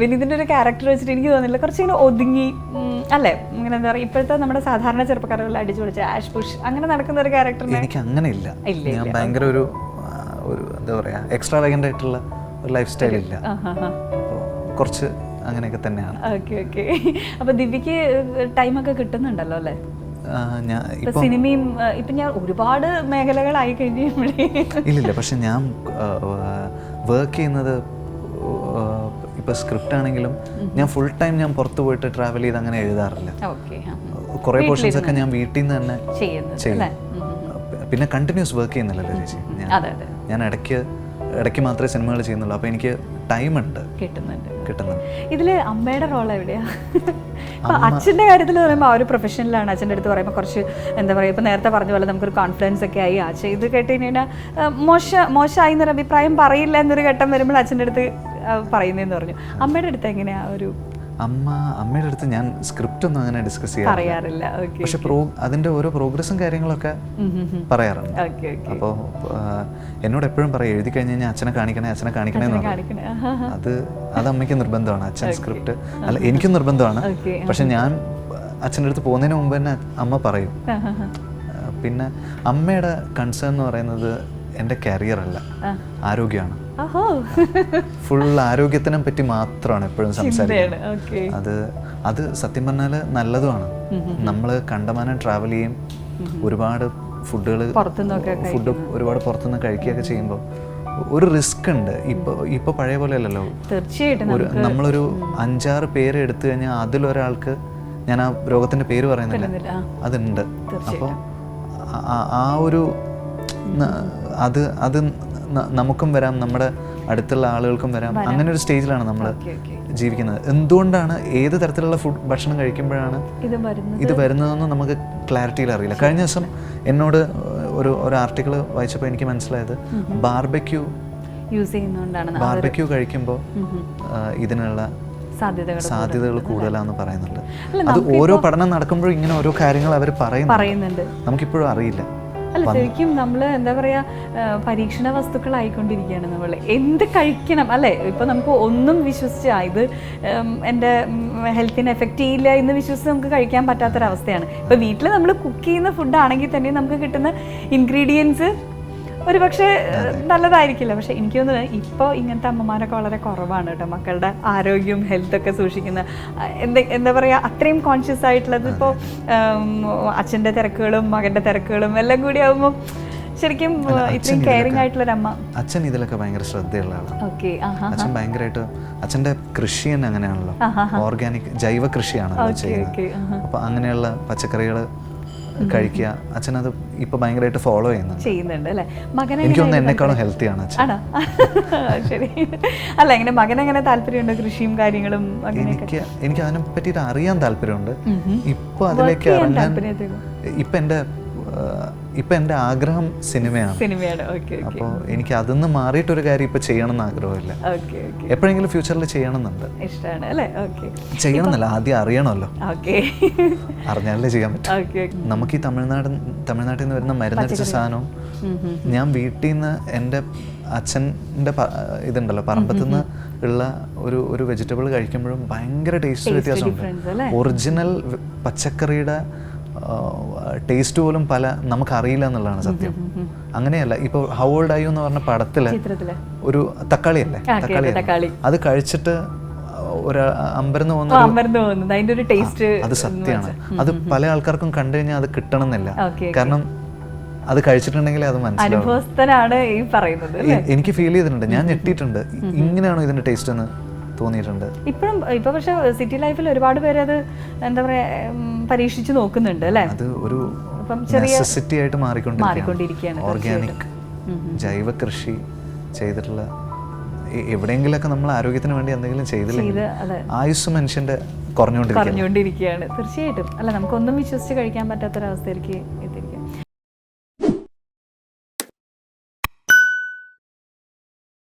വിനീതിന്റെ ഒരു ക്യാരക്ടർ വെച്ചിട്ട് എനിക്ക് തോന്നില്ല കുറച്ചിങ്ങനെ ഒതുങ്ങി അല്ലേ? ഇങ്ങനെ എന്താ പറയുക ഇപ്പോഴത്തെ നമ്മുടെ സാധാരണ ചെറുപ്പക്കാരെല്ലാം അടിച്ചു പൊളിച്ച് ആഷ് പുഷ് അങ്ങനെ നടക്കുന്ന ഒരു ക്യാരക്ടർ എനിക്ക് അങ്ങനെ ഇല്ല ഇല്ല, ഞാൻ ഭയങ്കര ഒരു ഒരു എന്താ പറയാ എക്സ്ട്രാ വേഗന്റ് ആയിട്ടുള്ള ഒരു ലൈഫ് സ്റ്റൈൽ ഇല്ല. കുറച്ച് അങ്ങനെയൊക്കെ തന്നെയാണ്. Okay okay. അപ്പൊ ദിവ്യക്ക് ടൈമൊക്കെ കിട്ടുന്നുണ്ടല്ലോ അല്ലേ? സിനിമയും ഇപ്പൊ ഞാൻ ഒരുപാട് മേഖലകളായി കഴിഞ്ഞു ഇല്ലില്ല പക്ഷെ ഞാൻ വർക്ക് ചെയ്യുന്നത് ഇപ്പോൾ സ്ക്രിപ്റ്റ് ആണെങ്കിലും ഞാൻ ഫുൾ ടൈം ഞാൻ പുറത്ത് പോയിട്ട് ട്രാവൽ ചെയ്ത് അങ്ങനെ എഴുതാറില്ല. കുറേ പോർഷൻസ് ഒക്കെ ഞാൻ വീട്ടിൽ നിന്ന് തന്നെ ചെയ്യും. പിന്നെ കണ്ടിന്യൂസ് വർക്ക് ചെയ്യുന്നില്ലല്ലോ ചേച്ചി ഞാൻ ഇടയ്ക്ക് ഇടയ്ക്ക് മാത്രമേ സിനിമകൾ ചെയ്യുന്നുള്ളൂ. അപ്പോൾ എനിക്ക് ടൈം ഉണ്ട്. കിട്ടുന്നുണ്ട്. കിട്ടുന്നുണ്ട്. ഇതിൽ അമ്മയുടെ റോൾ എവിടെയാ? അച്ഛന്റെ കാര്യത്തിൽ പറയുമ്പോൾ ആ ഒരു പ്രൊഫഷനിലാണ് അച്ഛന്റെ അടുത്ത് പറയുമ്പോൾ കുറച്ച് എന്താ പറയുക ഇപ്പൊ നേരത്തെ പറഞ്ഞ പോലെ നമുക്കൊരു കോൺഫിഡൻസ് ഒക്കെ ആയി. അച്ഛൻ ഇത് കേട്ട് കഴിഞ്ഞാൽ മോശ മോശമായി എന്നൊരു അഭിപ്രായം പറയില്ല എന്നൊരു ഘട്ടം വരുമ്പോൾ അച്ഛന്റെ അടുത്ത് പറയുന്നതെന്ന് പറഞ്ഞു. അമ്മയുടെ അടുത്ത് എങ്ങനെയാ ഒരു അമ്മ അമ്മയുടെ അടുത്ത് ഞാൻ സ്ക്രിപ്റ്റ് ഒന്നും അങ്ങനെ ഡിസ്കസ് ചെയ്യാറില്ല. പക്ഷെ പ്രോ അതിന്റെ ഓരോ പ്രോഗ്രസും കാര്യങ്ങളൊക്കെ പറയാറുണ്ട്. അപ്പോൾ എന്നോട് എപ്പോഴും പറയും എഴുതി കഴിഞ്ഞ് കഴിഞ്ഞാൽ അച്ഛനെ കാണിക്കണേ അച്ഛനെ കാണിക്കണേ എന്ന് പറയും. അത് അത് അമ്മയ്ക്ക് നിർബന്ധമാണ്. അച്ഛൻ സ്ക്രിപ്റ്റ് അല്ല എനിക്കും നിർബന്ധമാണ്. പക്ഷെ ഞാൻ അച്ഛന്റെ അടുത്ത് പോകുന്നതിന് മുമ്പ് തന്നെ അമ്മ പറയും. പിന്നെ അമ്മയുടെ കൺസേൺ എന്ന് പറയുന്നത് എന്റെ കരിയർ അല്ല. ആരോഗ്യമാണ്. ഫുൾ ആരോഗ്യത്തിനെ പറ്റി മാത്രമാണ് എപ്പോഴും സംസാരിക്കുന്നത്. അത് അത് സത്യം പറഞ്ഞാൽ നല്ലതുമാണ്. നമ്മൾ കണ്ടമാനം ട്രാവൽ ചെയ്യും ഒരുപാട് ഫുഡുകൾ ഫുഡ് ഒരുപാട് പുറത്തുനിന്ന് കഴിക്കുകയൊക്കെ ചെയ്യുമ്പോൾ ഒരു റിസ്ക് ഉണ്ട്. ഇപ്പൊ ഇപ്പൊ പഴയ പോലെ അല്ലല്ലോ. തീർച്ചയായിട്ടും ഒരു നമ്മളൊരു അഞ്ചാറ് പേര് എടുത്തു കഴിഞ്ഞാൽ അതിലൊരാൾക്ക് ഞാൻ ആ രോഗത്തിന്റെ പേര് പറയുന്നില്ല. അതുണ്ട്. അപ്പോൾ ആ ഒരു അത് അത് നമുക്കും വരാം നമ്മുടെ അടുത്തുള്ള ആളുകൾക്കും വരാം. അങ്ങനെ ഒരു സ്റ്റേജിലാണ് നമ്മൾ ജീവിക്കുന്നത്. എന്തുകൊണ്ടാണ് ഏത് തരത്തിലുള്ള ഫുഡ് ഭക്ഷണം കഴിക്കുമ്പോഴാണ് ഇത് വരുന്നത്? ഇത് വരുന്നതെന്ന് നമുക്ക് ക്ലാരിറ്റിയിൽ അറിയില്ല. കഴിഞ്ഞ ദിവസം എന്നോട് ഒരു ഒരു ആർട്ടിക്കിൾ വായിച്ചപ്പോൾ എനിക്ക് മനസ്സിലായത് ബാർബക്യൂ. യൂസ് ചെയ്യുന്നതുകൊണ്ടാണ് ബാർബക്യൂ കഴിക്കുമ്പോൾ ഇതിനുള്ള സാധ്യതകൾ കൂടുതലാന്ന് പറയുന്നുണ്ട്. അത് ഓരോ പഠനം നടക്കുമ്പോഴും ഇങ്ങനെ ഓരോ കാര്യങ്ങൾ അവർ പറയുന്നു പറയുന്നുണ്ട്. നമുക്കിപ്പോഴും അറിയില്ല. അല്ല ശരിക്കും നമ്മൾ എന്താ പറയാ പരീക്ഷണ വസ്തുക്കളായിക്കൊണ്ടിരിക്കുകയാണ് നമ്മൾ എന്ത് കഴിക്കണം? അല്ലേ? ഇപ്പൊ നമുക്ക് ഒന്നും വിശ്വസിച്ച് ഇത് എന്റെ ഹെൽത്തിനെ എഫക്റ്റ് ചെയ്യില്ല എന്ന് വിശ്വസിച്ച് നമുക്ക് കഴിക്കാൻ പറ്റാത്തൊരവസ്ഥയാണ്. ഇപ്പൊ വീട്ടിൽ നമ്മൾ കുക്ക് ചെയ്യുന്ന ഫുഡ് ആണെങ്കിൽ തന്നെ നമുക്ക് കിട്ടുന്ന ഇൻഗ്രീഡിയൻസ് ഒരു പക്ഷേ നല്ലതായിരിക്കില്ല. പക്ഷെ എനിക്ക് തോന്നുന്നത് ഇപ്പോൾ ഇങ്ങനത്തെ അമ്മമാരൊക്കെ വളരെ കുറവാണ് കേട്ടോ മക്കളുടെ ആരോഗ്യവും ഹെൽത്തൊക്കെ സൂക്ഷിക്കുന്ന. എന്താ എന്താ പറയുക അത്രയും കോൺഷ്യസ് ആയിട്ടുള്ളത് ഇപ്പോൾ അച്ഛന്റെ തിരക്കുകളും മകന്റെ തിരക്കുകളും എല്ലാം കൂടി ആകുമ്പോൾ ശരിക്കും ഇത്രയും കെയറിങ് ആയിട്ടുള്ളൊരമ്മ. അച്ഛൻ ഇതിലൊക്കെ ഭയങ്കര ശ്രദ്ധയുള്ള ആളാണ്. ഓക്കെ അച്ഛൻ ഭയങ്കരമായിട്ട് അച്ഛന്റെ കൃഷി തന്നെ അങ്ങനെയാണല്ലോ ഓർഗാനിക് ജൈവ കൃഷിയാണ് ചെയ്യുന്നത്. അപ്പോൾ അങ്ങനെയുള്ള പച്ചക്കറികൾ കഴിക്കുക. അച്ഛൻ അത് ഇപ്പൊ ഭയങ്കരമായിട്ട് ഫോളോ ചെയ്യുന്നുണ്ട്. ചെയ്യുന്നുണ്ട് അല്ലേ? മകനെ എനിക്ക് തോന്നുന്നു എന്നെക്കാളും ഹെൽത്തിയാണ് അച്ഛൻ. ശരി. അല്ല എങ്ങനെ മകൻ എങ്ങനെ താല്പര്യമുണ്ട്? കൃഷിയും കാര്യങ്ങളും എനിക്ക് എനിക്ക് അതിനെ പറ്റിയിട്ട് അറിയാൻ താല്പര്യമുണ്ട്. ഇപ്പൊ അതിലേക്ക് ഇറങ്ങാൻ ഇപ്പൊ എന്റെ ആ, ഇപ്പൊ എന്റെ ആഗ്രഹം സിനിമയാണ്. സിനിമയാണ്. അപ്പോൾ എനിക്ക് അതിന്ന് മാറിയിട്ടൊരു കാര്യം ഇപ്പൊ ചെയ്യണം എന്ന് ആഗ്രഹമില്ല എപ്പോഴെങ്കിലും ഫ്യൂച്ചറിൽ ചെയ്യണമെന്നുണ്ട്. ഇഷ്ടമാണ് അല്ലേ? ചെയ്യണമെന്നല്ല ആദ്യം അറിയണമല്ലോ. അറിഞ്ഞാലേ ചെയ്യാൻ പറ്റും. നമുക്ക് ഈ തമിഴ്നാട് തമിഴ്നാട്ടിൽ നിന്ന് വരുന്ന മരുന്നടിച്ച സാധനവും ഞാൻ വീട്ടിൽ നിന്ന് എന്റെ അച്ഛന്റെ ഇതുണ്ടല്ലോ പറമ്പത്ത് നിന്ന് ഉള്ള ഒരു ഒരു വെജിറ്റബിൾ കഴിക്കുമ്പോഴും ഭയങ്കര ടേസ്റ്റ് വ്യത്യാസമുണ്ട്. ഒറിജിനൽ പച്ചക്കറിയുടെ ടേസ്റ്റ് പോലും പല നമുക്കറിയില്ല എന്നുള്ളതാണ് സത്യം. അങ്ങനെയല്ല ഇപ്പോൾ ഹൗ ഓൾഡ് ആയു എന്ന് പറഞ്ഞ പടത്തിൽ ഒരു തക്കാളിയല്ലേ? തക്കാളി അല്ലേ തക്കാളി. അത് കഴിച്ചിട്ട് ഒരു അമ്പരന്ന് പോകുന്ന അതിന്റെ ഒരു ടേസ്റ്റ് അത് സത്യമാണ്. അത് പല ആൾക്കാർക്കും കണ്ടു കഴിഞ്ഞാൽ അത് കിട്ടണമെന്നില്ല. കാരണം അത് കഴിച്ചിട്ടുണ്ടെങ്കിൽ അത് മനസ്സിലാവും. എനിക്ക് ഫീൽ ചെയ്തിട്ടുണ്ട്. ഞാൻ ഞെട്ടിയിട്ടുണ്ട്. ഇങ്ങനെയാണ് ഇതിന്റെ ടേസ്റ്റ് എന്ന് തോന്നിയിട്ടുണ്ട്. ഇപ്പോഴും ഇപ്പൊ പക്ഷെ സിറ്റി ലൈഫിൽ ഒരുപാട് പേര് അത് എന്താ പറയാ പരീക്ഷിച്ച് നോക്കുന്നുണ്ട് അല്ലേ? അത് ഒരു നെസസിറ്റി ആയിട്ട് മാറിക്കൊണ്ടിരിക്കുകയാണ്. ഓർഗാനിക് ജൈവ കൃഷി ചെയ്തിട്ടുള്ള എവിടെയെങ്കിലൊക്കെ നമ്മൾ ആരോഗ്യത്തിന് വേണ്ടി എന്തെങ്കിലും ചെയ്തില്ലെങ്കിൽ ആയുസ് മനുഷ്യന്റെ കുറഞ്ഞുകൊണ്ടിരിക്കുകയാണ് തീർച്ചയായിട്ടും. അല്ല നമുക്കൊന്നും വിശ്വസിച്ച് കഴിക്കാൻ പറ്റാത്തൊരവസ്ഥയിലേക്ക്